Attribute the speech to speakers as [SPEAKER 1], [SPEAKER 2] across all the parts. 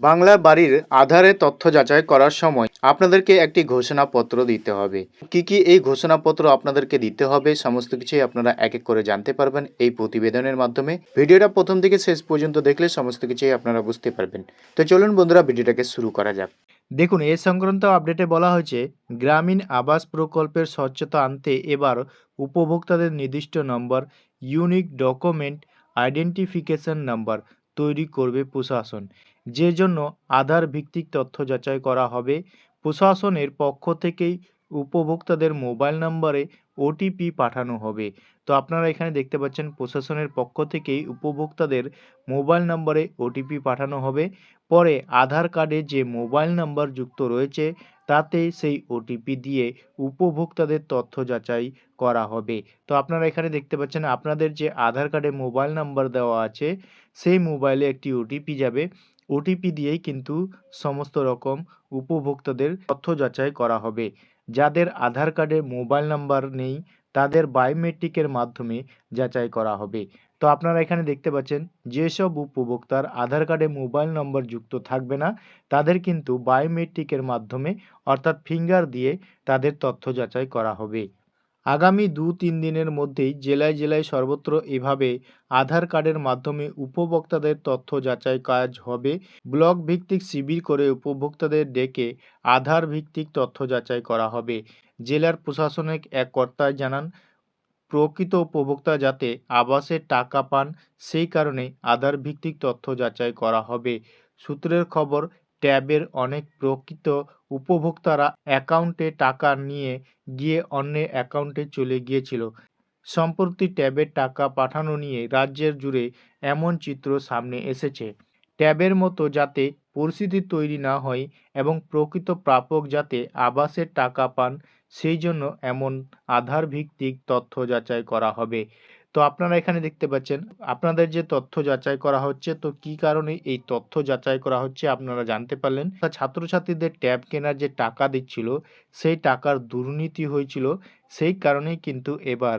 [SPEAKER 1] বাংলা বাড়ির আধারে তথ্য যাচাই করার সময় আপনাদেরকে একটি ঘোষণাপত্র দিতে হবে। কি কি এই ঘোষণাপত্র আপনাদেরকে দিতে হবে সমস্ত কিছুই আপনারা এক এক করে জানতে পারবেন এই প্রতিবেদনের মাধ্যমে। ভিডিওটা প্রথম থেকে শেষ পর্যন্ত দেখলে সমস্ত কিছুই আপনারা বুঝতে পারবেন। তো চলুন বন্ধুরা, ভিডিওটাকে শুরু করা যাক। দেখুন, এ সংক্রান্ত আপডেটে বলা হয়েছে, গ্রামীণ আবাস প্রকল্পের স্বচ্ছতা আনতে এবার উপভোক্তাদের নির্দিষ্ট number, unique document, identification number তৈরি করবে প্রশাসন। যে জন্য আধার ভিত্তিক তথ্য যাচাই করা হবে প্রশাসনের পক্ষ থেকেই উপভোক্তাদের মোবাইল নম্বরে ওটিপি পাঠানো হবে। তো আপনারা এখানে দেখতে পাচ্ছেন প্রশাসনের পক্ষ থেকেই উপভোক্তাদের মোবাইল নম্বরে ওটিপি পাঠানো হবে। পরে আধার কার্ডে যে মোবাইল নাম্বার যুক্ত রয়েছে, তাতে সেই ওটিপি দিয়ে উপভোক্তাদের তথ্য যাচাই করা হবে। তো আপনারা এখানে দেখতে পাচ্ছেন আপনাদের যে আধার কার্ডে মোবাইল নাম্বার দেওয়া আছে, সেই মোবাইলে একটি ওটিপি যাবে। ওটিপি দিয়েই কিন্তু সমস্ত রকম উপভোক্তাদের তথ্য যাচাই করা হবে। যাদের আধার কার্ডে মোবাইল নাম্বার নেই, তাদের বায়োমেট্রিকের মাধ্যমে যাচাই করা হবে। তো আপনারা এখানে দেখতে পাচ্ছেন, যেসব উপভোক্তার আধার কার্ডে মোবাইল নম্বর যুক্ত থাকবে না, তাদের কিন্তু বায়োমেট্রিকের মাধ্যমে, অর্থাৎ ফিঙ্গার দিয়ে তাদের তথ্য যাচাই করা হবে। আগামী দু তিন দিনের মধ্যেই জেলায় জেলায় সর্বত্র এভাবে আধার কার্ডের মাধ্যমে উপভোক্তাদের তথ্য যাচাই কাজ হবে। ব্লক ভিত্তিক শিবির করে উপভোক্তাদের ডেকে আধার ভিত্তিক তথ্য যাচাই করা হবে। জেলার প্রশাসনিক এক কর্তায় জানান, প্রকৃত উপভোক্তা যাতে আবাসের টাকা পান, সেই কারণে আধার ভিত্তিক তথ্য যাচাই করা হবে। সূত্রের খবর ট্যাবের অনেক প্রকৃত উপভোক্তারা অ্যাকাউন্টে টাকা নিয়ে গিয়ে অন্য অ্যাকাউন্টে চলে গিয়েছিল। সম্প্রতি ট্যাবের টাকা পাঠানো নিয়ে রাজ্যের জুড়ে এমন চিত্র সামনে এসেছে। ট্যাবের মতো যাতে পরিস্থিতি তৈরি না হয় এবং প্রকৃত প্রাপক যাতে আবাসের টাকা পান, সেই জন্য এমন আধার ভিত্তিক তথ্য যাচাই করা হবে। তো আপনারা এখানে দেখতে পাচ্ছেন, আপনাদের যে তথ্য যাচাই করা হচ্ছে, তো কি কারণে এই তথ্য যাচাই করা হচ্ছে আপনারা জানতে পারলেন। তা ছাত্রছাত্রীদের ট্যাব কেনার যে টাকা দিচ্ছিল, সেই টাকার দুর্নীতি হয়েছিল। সেই কারণেই কিন্তু এবার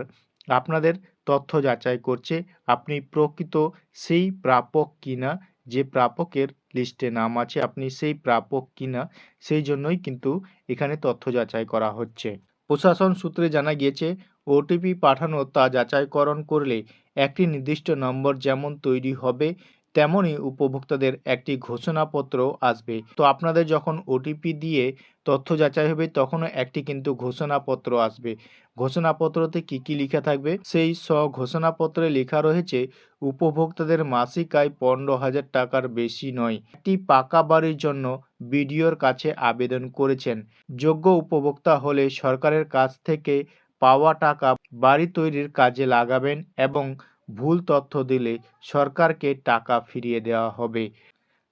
[SPEAKER 1] আপনাদের তথ্য যাচাই করছে, আপনি প্রকৃত সেই প্রাপক কিনা, যে প্রাপকের লিস্টে নাম আছে, আপনি সেই প্রাপক কিনা, সেই জন্যই কিন্তু এখানে তথ্য যাচাই করা হচ্ছে। প্রশাসন সূত্রে জানা গিয়েছে ওটিপি পাঠানো তা যাচাইকরণ করলে একটি নির্দিষ্ট নম্বর যেমন তৈরি হবে তেমনই উপভোক্তাদের একটি ঘোষণাপত্র আসবে। তো আপনাদের যখন ওটিপি দিয়ে তথ্য যাচাই হবে, তখনও একটি কিন্তু ঘোষণাপত্র আসবে। ঘোষণাপত্রতে কি কি লেখা থাকবে? সেই স ঘোষণাপত্রে লেখা রয়েছে, উপভোক্তাদের মাসিক আয় পনেরো হাজার টাকার বেশি নয়। একটি পাকা বাড়ির জন্য বিডিওর কাছে আবেদন করেছেন। যোগ্য উপভোক্তা হলে সরকারের কাছ থেকে পাওয়া টাকা বাড়ি তৈরির কাজে লাগাবেন এবং ভুল তথ্য দিলে সরকারকে টাকা ফিরিয়ে দেওয়া হবে।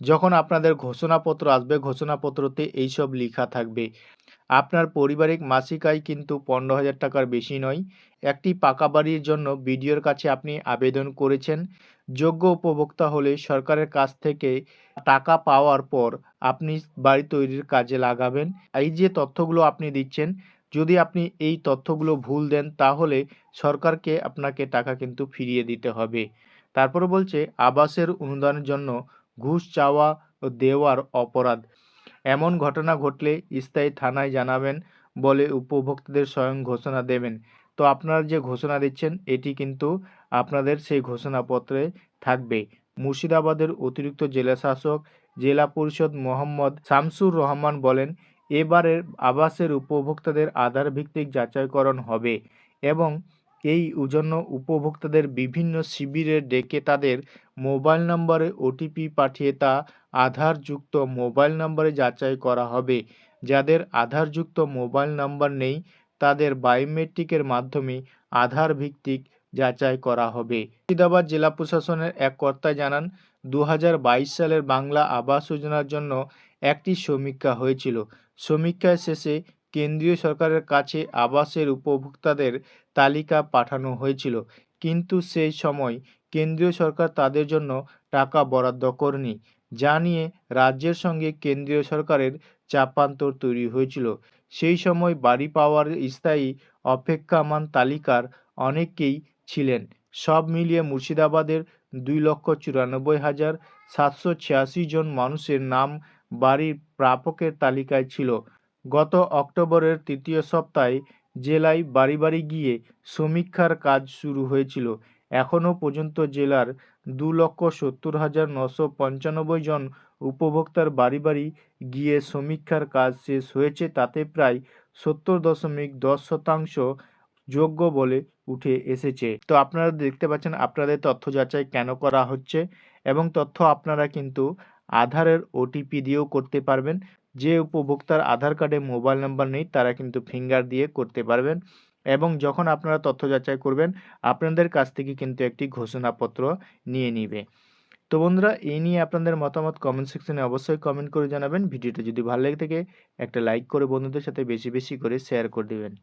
[SPEAKER 1] যখন আপনাদের ঘোষণাপত্র আসবে, ঘোষণাপত্রতে এইসব লেখা থাকবে। আপনার পারিবারিক মাসিক আয় কিন্তু পনেরো হাজার টাকার বেশি নয়। একটি পাকা বাড়ির জন্য বিডিওর কাছে আপনি আবেদন করেছেন। যোগ্য উপভোক্তা হলে সরকারের কাছ থেকে টাকা পাওয়ার পর আপনি বাড়ি তৈরির কাজে লাগাবেন। এই যে তথ্যগুলো আপনি দিচ্ছেন যদি আপনি এই তথ্যগুলো ভুল দেন, তাহলে সরকারকে আপনাকে টাকা কিন্তু ফিরিয়ে দিতে হবে। তারপরে বলছে, আবাসের অনুদানের জন্য ঘুষ চাওয়া ও দেওয়ার অপরাধ। এমন ঘটনা ঘটলে স্থায়ী থানায় জানাবেন বলে উপভোক্তাদের স্বয়ং ঘোষণা দেবেন। তো আপনারা যে ঘোষণা দিচ্ছেন, এটি কিন্তু আপনাদের সেই ঘোষণাপত্রে থাকবে। মুর্শিদাবাদের অতিরিক্ত জেলা শাসক জেলা পরিষদ মোহাম্মদ শামসুর রহমান বলেন এবারের আবাসের উপভোক্তাদের আধার ভিত্তিক যাচাইকরণ হবে এবং এই জন্য উপভোক্তাদের বিভিন্ন শিবিরে ডেকে তাদের মোবাইল নম্বরে ওটিপি পাঠিয়ে তা আধারযুক্ত মোবাইল নম্বরে যাচাই করা হবে। যাদের আধারযুক্ত মোবাইল নম্বর নেই, তাদের বায়োমেট্রিকের মাধ্যমে আধার ভিত্তিক যাচাই করা হবে। মুর্শিদাবাদ জেলা প্রশাসনের এক কর্তা জানান দু হাজার বাইশ সালের বাংলা আবাস যোজনার জন্য একটি সমীক্ষা হয়েছিল। সমীক্ষায় শেষে কেন্দ্রীয় সরকারের কাছে আবাসের উপভোক্তাদের তালিকা পাঠানো হয়েছিল। কিন্তু সেই সময় কেন্দ্রীয় সরকার তাদের জন্য টাকা বরাদ্দ করেনি, যা নিয়ে রাজ্যের সঙ্গে কেন্দ্রীয় সরকারের চাপান্তর তৈরি হয়েছিল। সেই সময় বাড়ি পাওয়ার স্থায়ী অপেক্ষামান তালিকার অনেকেই ছিলেন। সব মিলিয়ে মুর্শিদাবাদের দুই লক্ষ চুরানব্বই হাজার সাতশো ছিয়াশি জন মানুষের নাম বাড়ির প্রাপকের তালিকায় ছিল। গত অক্টোবরের তৃতীয় সপ্তাহে জেলায় বাড়ি বাড়ি গিয়ে সমীক্ষার কাজ শুরু হয়েছিল। এখনও পর্যন্ত জেলার দু লক্ষ সত্তর হাজার নশো পঞ্চানব্বই জন উপভোক্তার বাড়ি বাড়ি গিয়ে সমীক্ষার কাজ শেষ হয়েছে, তাতে প্রায় সত্তর দশমিক দশ শতাংশ যোগ্য বলে উঠে এসেছে। তো আপনারা দেখতে পাচ্ছেন, আপনাদের তথ্য যাচাই কেন করা হচ্ছে এবং তথ্য আপনারা কিন্তু আধারের ওটিপি দিয়েও করতে পারবেন। যে উপভোক্তার আধার কার্ডে মোবাইল নাম্বার নেই, তারা কিন্তু ফিঙ্গার দিয়ে করতে পারবেন। এবং যখন আপনারা তথ্য যাচাই করবেন, আপনাদের কাছ থেকে কিন্তু একটি ঘোষণাপত্র নিয়ে নিবে। তো বন্ধুরা, এই নিয়ে আপনাদের মতামত কমেন্ট সেকশনে অবশ্যই কমেন্ট করে জানাবেন। ভিডিওটা যদি ভালো লেগে থাকে, একটা লাইক করে বন্ধুদের সাথে বেশি বেশি করে শেয়ার করে দেবেন।